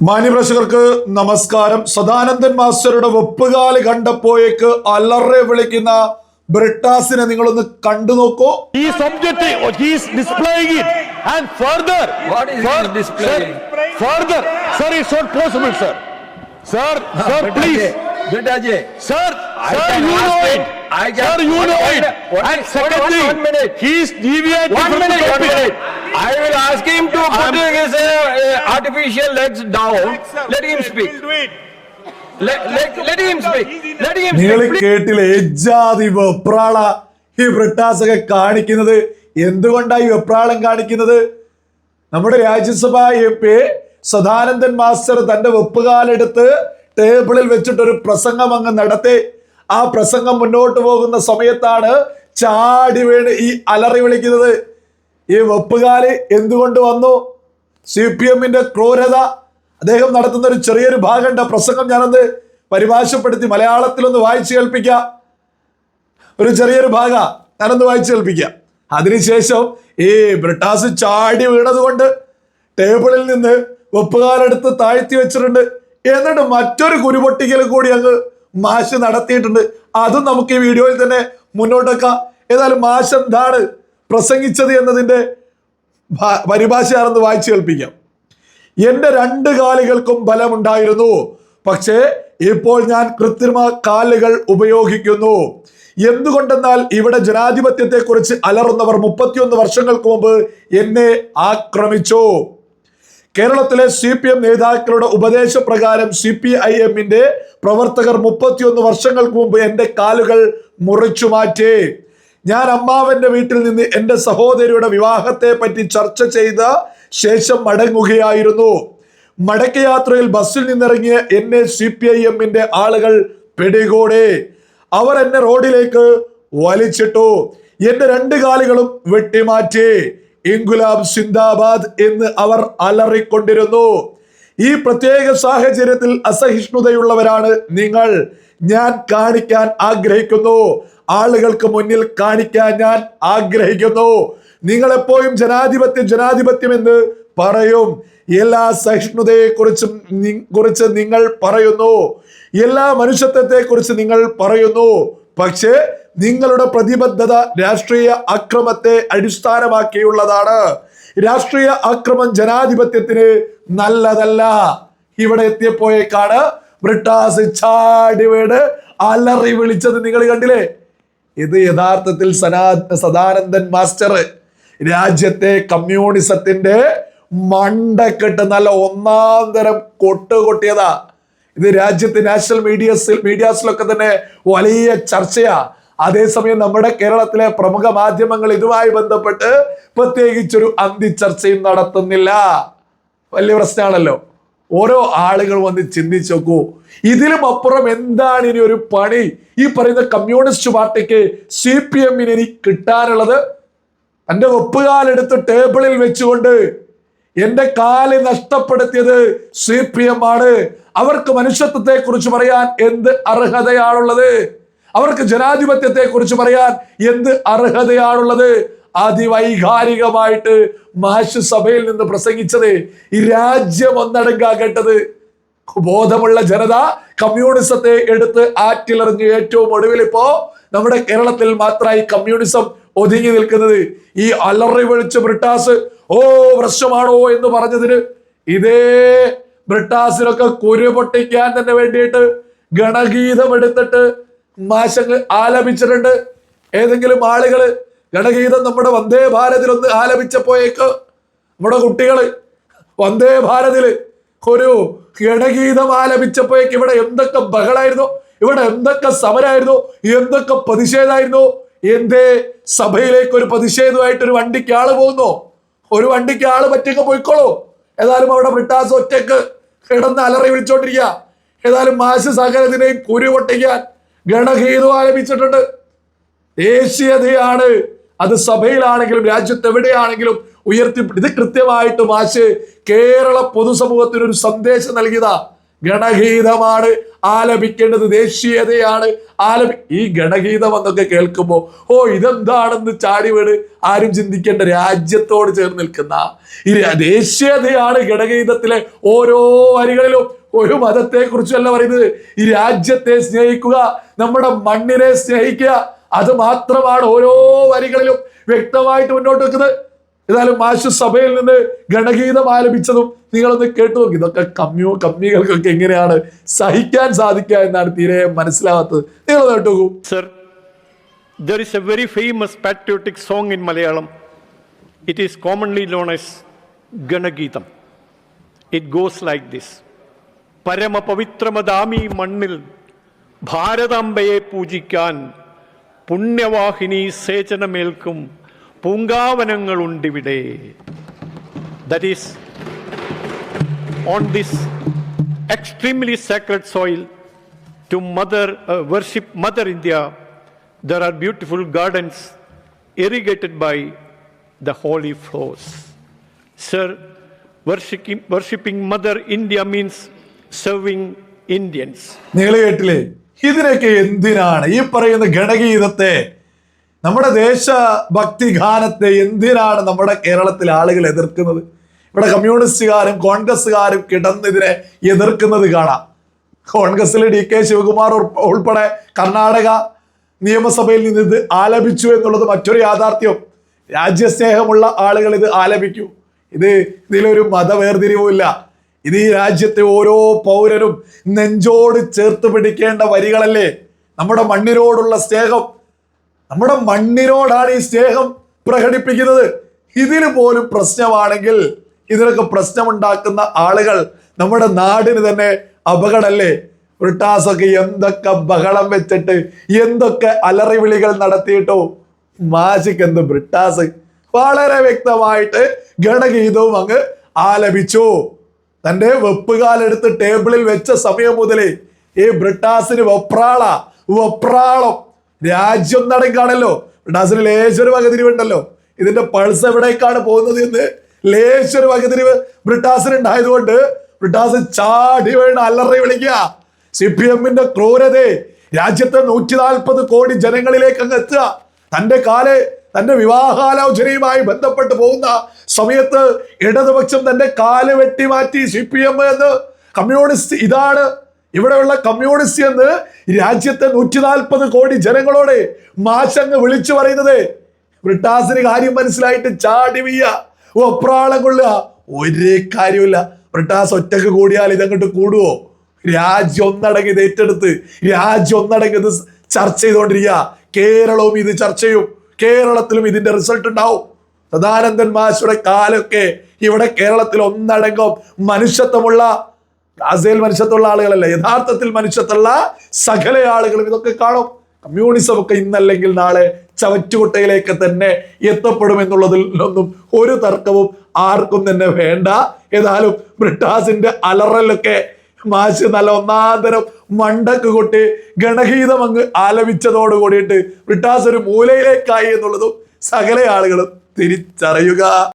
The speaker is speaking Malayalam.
മാന്യപ്രേക്ഷകർക്ക് നമസ്കാരം. സദാനന്ദൻ മാസ്റ്ററുടെ ഒപ്പുകാൽ കണ്ടപ്പോയേക്ക് അലറെ വിളിക്കുന്ന ബ്രിട്ടാസിനെ നിങ്ങളൊന്ന് കണ്ടു നോക്കൂ. ഈ subject Sir, sir, please. Sir, sir, you know it. Sir, I just, you know it. Sir, you know one- it. one- And one- secondly, one minute. he is deviating one from minute, the one topic. minute. I will ask him to put his uh, uh, artificial legs down. Let him speak. Let, let, let him speak. Let him നിങ്ങൾ speak. please. കേട്ടില്ലേ എജാതി വെപ്രാള ഈ ബ്രിട്ടാസൊക്കെ കാണിക്കുന്നത് എന്തുകൊണ്ടാ ഈ വെപ്രാളം കാണിക്കുന്നത് നമ്മുടെ Rajya Sabha M P Sadanandan master തന്റെ വെപ്പുകാലെടുത്ത് ടേബിളിൽ വെച്ചിട്ടൊരു പ്രസംഗം അങ്ങ് നടത്തി ആ പ്രസംഗം മുന്നോട്ട് പോകുന്ന സമയത്താണ് ചാടി വീണ് ഈ അലറി വിളിക്കുന്നത്. ഈ വെപ്പുകാൽ എന്തുകൊണ്ട് വന്നു? സി പി എമ്മിന്റെ ക്രൂരത. അദ്ദേഹം നടത്തുന്ന ഒരു ചെറിയൊരു ഭാഗമുണ്ട് പ്രസംഗം ഞാനൊന്ന് പരിഭാഷപ്പെടുത്തി മലയാളത്തിലൊന്ന് വായിച്ചു കേൾപ്പിക്കാം. ഒരു ചെറിയൊരു ഭാഗ ഞാനൊന്ന് വായിച്ചു കേൾപ്പിക്കാം. അതിനുശേഷം ഈ ബ്രിട്ടാസ് ചാടി വീണത് കൊണ്ട് ടേബിളിൽ നിന്ന് വെപ്പുകാലെടുത്ത് താഴ്ത്തി വെച്ചിട്ടുണ്ട്. എന്നിട്ട് മറ്റൊരു കുരുപൊട്ടിക്കൽ കൂടി അങ്ങ് മാഷ് നടത്തിയിട്ടുണ്ട്. അതും നമുക്ക് ഈ വീഡിയോയിൽ തന്നെ മുന്നോട്ട് വെക്കാം. ഏതായാലും മാഷ് എന്താണ് പ്രസംഗിച്ചത് എന്നതിന്റെ പരിഭാഷയാണെന്ന് വായിച്ചു കേൾപ്പിക്കാം. എന്റെ രണ്ട് കാലുകൾക്കും ബലമുണ്ടായിരുന്നു. പക്ഷേ ഇപ്പോൾ ഞാൻ കൃത്രിമ കാലുകൾ ഉപയോഗിക്കുന്നു. എന്തുകൊണ്ടെന്നാൽ ഇവിടെ ജനാധിപത്യത്തെക്കുറിച്ച് അലറുന്നവർ മുപ്പത്തിയൊന്ന് വർഷങ്ങൾക്ക് മുമ്പ് എന്നെ ആക്രമിച്ചു. കേരളത്തിലെ സി പി എം നേതാക്കളുടെ ഉപദേശപ്രകാരം സി പി ഐ എമ്മിന്റെ പ്രവർത്തകർ മുപ്പത്തിയൊന്ന് വർഷങ്ങൾക്ക് മുമ്പ് എന്റെ കാലുകൾ മുറിച്ചു മാറ്റി. ഞാൻ അമ്മാവന്റെ വീട്ടിൽ നിന്ന് എന്റെ സഹോദരിയുടെ വിവാഹത്തെ പറ്റി ചർച്ച ചെയ്ത ശേഷം മടങ്ങുകയായിരുന്നു. മടക്കയാത്രയിൽ ബസ്സിൽ നിന്നിറങ്ങിയ എന്നെ സി പി ഐ എമ്മിന്റെ ആളുകൾ പിടികൂടി. അവർ എന്നെ റോഡിലേക്ക് വലിച്ചിട്ടു. എന്റെ രണ്ട് കാലുകളും വെട്ടിമാറ്റി. ഇൻഗുലാബ് സിന്ദാബാദ് എന്ന് അവർ അലറിക്കൊണ്ടിരുന്നു. ഈ പ്രത്യേക സാഹചര്യത്തിൽ അസഹിഷ്ണുതയുള്ളവരാണ് നിങ്ങൾ. ഞാൻ കാണിക്കാൻ ആഗ്രഹിക്കുന്നു. ആളുകൾക്ക് മുന്നിൽ കാണിക്കാൻ ഞാൻ ആഗ്രഹിക്കുന്നു. നിങ്ങൾ എപ്പോഴും ജനാധിപത്യം ജനാധിപത്യം എന്ന് പറയും. എല്ലാ സഹിഷ്ണുതയെ കുറിച്ചും നിങ്ങൾ പറയുന്നു. എല്ലാ മനുഷ്യത്വത്തെ കുറിച്ച് നിങ്ങൾ പറയുന്നു. പക്ഷേ നിങ്ങളുടെ പ്രതിബദ്ധത രാഷ്ട്രീയ അക്രമത്തെ അടിസ്ഥാനമാക്കിയുള്ളതാണ്. രാഷ്ട്രീയ അക്രമം ജനാധിപത്യത്തിന് നല്ലതല്ല. ഇവിടെ എത്തിയപ്പോയേക്കാണ് ബ്രിട്ടാസ് ചാടിവേട് അലറി വിളിച്ചത് നിങ്ങൾ കണ്ടില്ലേ? ഇത് യഥാർത്ഥത്തിൽ സനാ സദാനന്ദൻ മാസ്റ്റർ രാജ്യത്തെ കമ്മ്യൂണിസത്തിന്റെ മണ്ടക്കെട്ട് നല്ല ഒന്നാം തരം കൊട്ടുകൊട്ടിയതാ. ഇത് രാജ്യത്തെ നാഷണൽ മീഡിയസിൽ മീഡിയാസിലൊക്കെ തന്നെ വലിയ ചർച്ചയാ. അതേസമയം നമ്മുടെ കേരളത്തിലെ പ്രമുഖ മാധ്യമങ്ങൾ ഇതുമായി ബന്ധപ്പെട്ട് പ്രത്യേകിച്ചൊരു അന്തിച്ചർച്ചയും നടത്തുന്നില്ല. വലിയ പ്രശ്നമാണല്ലോ. ഓരോ ആളുകൾ വന്ന് ചിന്തിച്ചു നോക്കൂ. ഇതിലും അപ്പുറം എന്താണ് ഇനി ഒരു പണി? ഈ പറയുന്ന കമ്മ്യൂണിസ്റ്റ് പാർട്ടിക്ക് സി പി എമ്മിന് ഇനി കിട്ടാനുള്ളത്? എന്റെ ഒപ്പുകാലെടുത്ത് ടേബിളിൽ വെച്ചുകൊണ്ട് എന്റെ കാൽ നഷ്ടപ്പെടുത്തിയത് സി പി എം ആണ്. അവർക്ക് മനുഷ്യത്വത്തെ കുറിച്ച് പറയാൻ എന്ത് അർഹതയാണുള്ളത്? അവർക്ക് ജനാധിപത്യത്തെ കുറിച്ച് പറയാൻ എന്ത് അർഹതയാണുള്ളത്? അതിവൈകാരികമായിട്ട് മാഷ് സഭയിൽ നിന്ന് പ്രസംഗിച്ചത് ഈ രാജ്യം ഒന്നടങ്കാ കേട്ടത്. ബോധമുള്ള ജനത കമ്മ്യൂണിസത്തെ എടുത്ത് ആറ്റിലെറിഞ്ഞ് ഏറ്റവും ഒടുവിൽ ഇപ്പോ നമ്മുടെ കേരളത്തിൽ മാത്രമായി കമ്മ്യൂണിസം ഒതുങ്ങി നിൽക്കുന്നത്. ഈ അലറി വിളിച്ച് ബ്രിട്ടാസ് ഓ പ്രശ്നമാണോ? എന്ന് പറഞ്ഞതിന് ഇതേ ബ്രിട്ടാസിനൊക്കെ കുരു പൊട്ടിക്കാൻ തന്നെ വേണ്ടിയിട്ട് ഗണഗീതം എടുത്തിട്ട് മാശങ്ങൾ ആലപിച്ചിട്ടുണ്ട്. ഏതെങ്കിലും ആളുകൾ ഗണഗീതം നമ്മുടെ വന്ദേ ഭാരതിൽ ഒന്ന് ആലപിച്ചപ്പോയേക്ക് നമ്മുടെ കുട്ടികൾ വന്ദേ ഭാരതിൽ ഒരു ഗണഗീതം ആലപിച്ചപ്പോയേക്ക് ഇവിടെ എന്തൊക്കെ ബഹളായിരുന്നു ഇവിടെ എന്തൊക്കെ സമരമായിരുന്നു എന്തൊക്കെ പ്രതിഷേധമായിരുന്നു എന്തേ സഭയിലേക്ക് ഒരു പ്രതിഷേധമായിട്ട് ഒരു വണ്ടിക്ക് ആൾ പോകുന്നു ഒരു വണ്ടിക്ക് ആൾ പറ്റിയൊക്കെ പോയിക്കോളൂ. ഏതായാലും അവിടെ ബ്രിട്ടാസ് ഒറ്റയ്ക്ക് കിടന്ന് അലറി വിളിച്ചോണ്ടിരിക്കുക. ഏതായാലും മാശ സകലത്തിനെയും കുരു പൊട്ടിക്കാൻ ഗണഗീതം ആലപിച്ചിട്ടുണ്ട്. ദേശീയതയാണ്. അത് സഭയിലാണെങ്കിലും രാജ്യത്ത് എവിടെയാണെങ്കിലും ഉയർത്തി ഇത് കൃത്യമായിട്ട് മാഷ് കേരള പൊതുസമൂഹത്തിന് ഒരു സന്ദേശം നൽകിയതാ. ഗണഗീതമാണ് ആലപിക്കേണ്ടത് ദേശീയതയാണ്. ആലപി ഈ ഗണഗീതം എന്നൊക്കെ കേൾക്കുമ്പോൾ ഓ ഇതെന്താണെന്ന് ചാടി വീട് ആരും ചിന്തിക്കേണ്ട രാജ്യത്തോട് ചേർന്ന് നിൽക്കുന്ന ഈ ദേശീയതയാണ് ഗണഗീതത്തിലെ ഓരോ വരികളിലും ഒരു മതത്തെ കുറിച്ചല്ല പറയുന്നത്. ഈ രാജ്യത്തെ സ്നേഹിക്കുക നമ്മുടെ മണ്ണിനെ സ്നേഹിക്കുക അത് മാത്രമാണ് ഓരോ വരികളിലും വ്യക്തമായിട്ട് മുന്നോട്ട് വെക്കുന്നത്. ഏതായാലും മാഷു സഭയിൽ നിന്ന് ഗണഗീതം ആലപിച്ചതും നിങ്ങളൊന്ന് കേട്ടു നോക്കി. ഇതൊക്കെ കമ്മ്യൂ കമ്മികൾക്കൊക്കെ എങ്ങനെയാണ് സഹിക്കാൻ സാധിക്കുക എന്നാണ് തീരെ മനസ്സിലാവാത്തത് നിങ്ങൾ കേട്ടു നോക്കൂ. Sir there is a very famous patriotic song in Malayalam. It is commonly known as Ganageetham It goes like this. പരമപവിത്രമദാമി മണ്ണിൽ ഭാരതാംബയെ പൂജിക്കാൻ പുണ്യവാഹിനി സേചനമേൽക്കും പൂങ്കാവനങ്ങളുണ്ടിവിടെ that is this extremely sacred soil to mother uh, worship mother india there are beautiful gardens irrigated by the holy flows sir worshiping, worshiping mother india means serving indians നിങ്ങൾ കേട്ടില്ലേ ഇതിനൊക്കെ എന്തിനാണ് ഈ പറയുന്ന ഗണഗീതത്തെ നമ്മുടെ ദേശഭക്തി ഗാനത്തെ എന്തിനാണ് നമ്മുടെ കേരളത്തിലെ ആളുകൾ എതിർക്കുന്നത്? ഇവിടെ കമ്മ്യൂണിസ്റ്റുകാരും കോൺഗ്രസ്സുകാരും കിടന്നിതിനെ എതിർക്കുന്നത് കാണാം. കോൺഗ്രസ്സിൽ ഡി കെ ശിവകുമാർ ഉൾപ്പെടെ കർണാടക നിയമസഭയിൽ നിന്ന് ഇത് ആലപിച്ചു എന്നുള്ളത് മറ്റൊരു യാഥാർത്ഥ്യം. രാജ്യസ്നേഹമുള്ള ആളുകൾ ഇത് ആലപിക്കൂ. ഇത് ഇതിലൊരു മതവേർതിരിവുമില്ല. ഇത് ഈ രാജ്യത്തെ ഓരോ പൗരനും നെഞ്ചോട് ചേർത്ത് പിടിക്കേണ്ട വരികളല്ലേ? നമ്മുടെ മണ്ണിനോടുള്ള സ്നേഹം നമ്മുടെ മണ്ണിനോടാണ് ഈ സ്നേഹം പ്രകടിപ്പിക്കുന്നത്. ഇതിന് പോലും പ്രശ്നമാണെങ്കിൽ ഇതിനൊക്കെ പ്രശ്നമുണ്ടാക്കുന്ന ആളുകൾ നമ്മുടെ നാടിന് തന്നെ അപകടമല്ലേ ബ്രിട്ടാസൊക്കെ എന്തൊക്കെ ബഹളം വെച്ചിട്ട് എന്തൊക്കെ അലറി വിളികൾ നടത്തിയിട്ടോ? മാജിക് എന്ത് ബ്രിട്ടാസ്? വളരെ വ്യക്തമായിട്ട് ഗണഗീതവും അങ്ങ് ആലപിച്ചു. തന്റെ വെപ്പുകാലെടുത്ത് ടേബിളിൽ വെച്ച സമയം മുതലേ ഈ ബ്രിട്ടാസിന് വപ്രാള. വെപ്രാളം. രാജ്യം നടക്കാണല്ലോ. ബ്രിട്ടാസിന് ലേശൊരു വകതിരിവുണ്ടല്ലോ. ഇതിന്റെ പൾസ് എവിടേക്കാണ് പോകുന്നത് എന്ന് ലേശൊരു വകതിരിവ് ബ്രിട്ടാസിന് ഉണ്ടായതുകൊണ്ട് ബ്രിട്ടാസ് ചാടി വീണ് അല്ലറി വിളിക്കുക. സി പി എമ്മിന്റെ ക്രൂരതയെ രാജ്യത്തെ നൂറ്റി നാൽപ്പത് കോടി ജനങ്ങളിലേക്ക് അങ്ങ് എത്തുക. തന്റെ കാൽ തന്റെ വിവാഹാലോചനയുമായി ബന്ധപ്പെട്ട് പോകുന്ന സമയത്ത് ഇടതുപക്ഷം തന്റെ കാൽ വെട്ടി മാറ്റി സി പി എം എന്ന് കമ്മ്യൂണിസ്റ്റ് ഇതാണ് ഇവിടെയുള്ള കമ്മ്യൂണിസ്റ്റ് എന്ന് രാജ്യത്തെ നൂറ്റി നാൽപ്പത് കോടി ജനങ്ങളോട് മാശങ്ങ് വിളിച്ചു പറയുന്നത്. ബ്രിട്ടാസിന് കാര്യം മനസ്സിലായിട്ട് ചാടി വീയ ഒപ്രാളം കൊള്ളുക. ഒരു കാര്യമില്ല ബ്രിട്ടാസ് ഒറ്റയ്ക്ക് കൂടിയാൽ ഇതങ്ങോട്ട് കൂടുവോ? രാജ്യം ഒന്നടങ്ങി ഇത് ഏറ്റെടുത്ത് രാജ്യം ഒന്നടങ്ങി ഇത് ചർച്ച ചെയ്തുകൊണ്ടിരിക്കുക. കേരളവും ഇത് ചർച്ച ചെയ്യും. കേരളത്തിലും ഇതിന്റെ റിസൾട്ട് ഉണ്ടാവും. സദാനന്ദൻ മാഷയുടെ കാലൊക്കെ ഇവിടെ കേരളത്തിൽ ഒന്നടങ്കം മനുഷ്യത്വമുള്ള ഗാസയിൽ മനുഷ്യത്തുള്ള ആളുകളല്ല? യഥാർത്ഥത്തിൽ മനുഷ്യത്തുള്ള സകല ആളുകളും ഇതൊക്കെ കാണും. കമ്മ്യൂണിസം ഒക്കെ ഇന്നല്ലെങ്കിൽ നാളെ ചവറ്റുകുട്ടയിലേക്ക് തന്നെ എത്തപ്പെടും എന്നുള്ളതിൽ ഒന്നും ഒരു തർക്കവും ആർക്കും തന്നെ വേണ്ട. ഏതായാലും ബ്രിട്ടാസിന്റെ അലറലൊക്കെ മാഷ് നല്ല ഒന്നാന്തരം മണ്ടക്ക് കൊട്ടി ഗണഗീതം അങ്ങ് ആലപിച്ചതോട് കൂടിയിട്ട് ബ്രിട്ടാസ് ഒരു മൂലയിലേക്കായി എന്നുള്ളതും സകല ആളുകളും തിരിച്ചറിയുക.